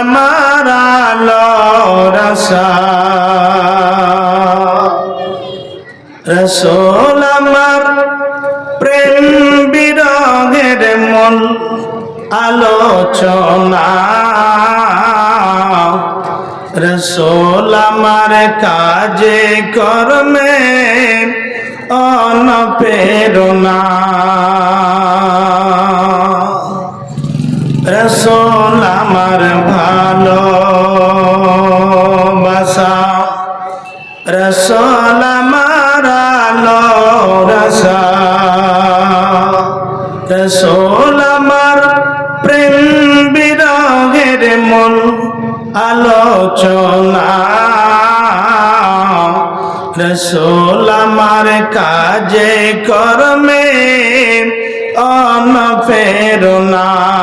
আমার আলোর আশা। রসোল আমার প্রেম বিরহের মন আলোচনা। রসোল আমার কাজে কর্মে অনপেরণা। রসোল আমার ভালো বাসা। রসল আমার আলো রসা রসোল আমার প্রেম বিরহের মন আলোচনা। রসোল আমার কাজে কর্মে অনফেরনা। যখন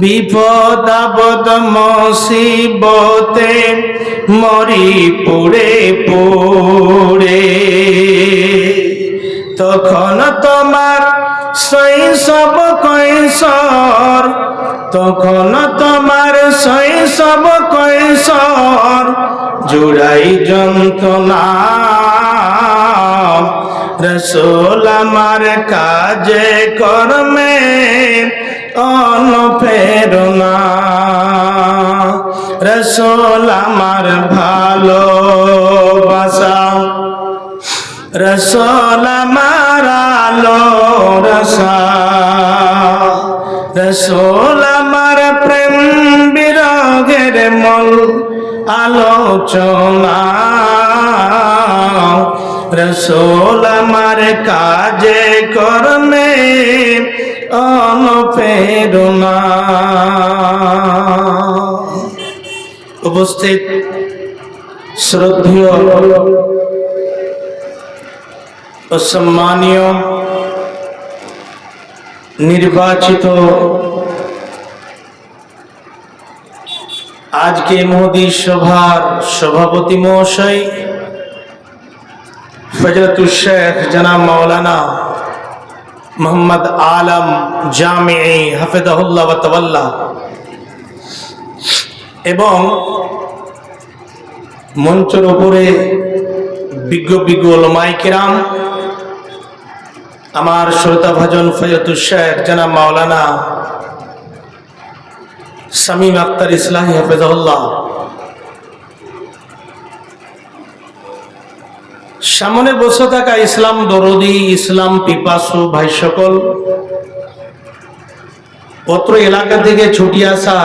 বিপদ আপদ মসিবতে মরি পড়ে পড়ে। তখন তোমার শৈশব কৈশোর, তখন তোমার শৈশব কৈশোর জুড়াই যন্ত্রণা। রসোল আমার কাজে কর্মে অনুপ্রেরণা রসোল আমার ভালোবাসা। রসোল আমার আলো রসা। রসোল আমার প্রেম বিরগের মল আলোচনা। রসোল আমার কাজে কর্মে অনুপ্রেরণা উপস্থিত শ্রদ্ধেয় ও সম্মানীয় নির্বাচিত আজকে মোদী সভার সভাপতি মহাশয় ফজরতুল শেখ জনাব মাওলানা মোহাম্মদ আলম জামে হাফেদাহুল্লাহ এবং মঞ্চের উপরে বিজ্ঞ বিজ্ঞ ওলমাই কিরাম, আমার শ্রোতা ভাজন ফজরতুল শেখ জনাব মাওলানা শামীম আক্তার ইসলামী হাফেজাউল্লাহ সামনে বসে থাকা ইসলাম দরদি, ইসলাম পিপাসু ভাই সকল, অত্র এলাকা থেকে ছুটি আসা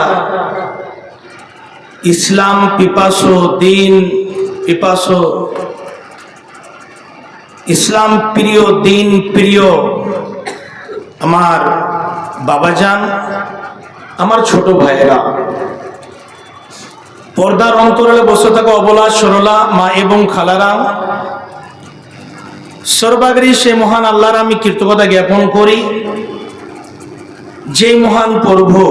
ইসলাম পিপাসু দিন, পিপাসু, ইসলাম প্রিয় দিন প্রিয় আমার বাবা বাবাজান, আমার ছোট ভাইয়েরা। পর্দার অন্তরালে বসে থাকা অবলা সরলা, মা এবং খালারা সর্বাগ্রী সে মহান আল্লাহর আমি কৃতজ্ঞতা জ্ঞাপন করি। যে মহান প্রভু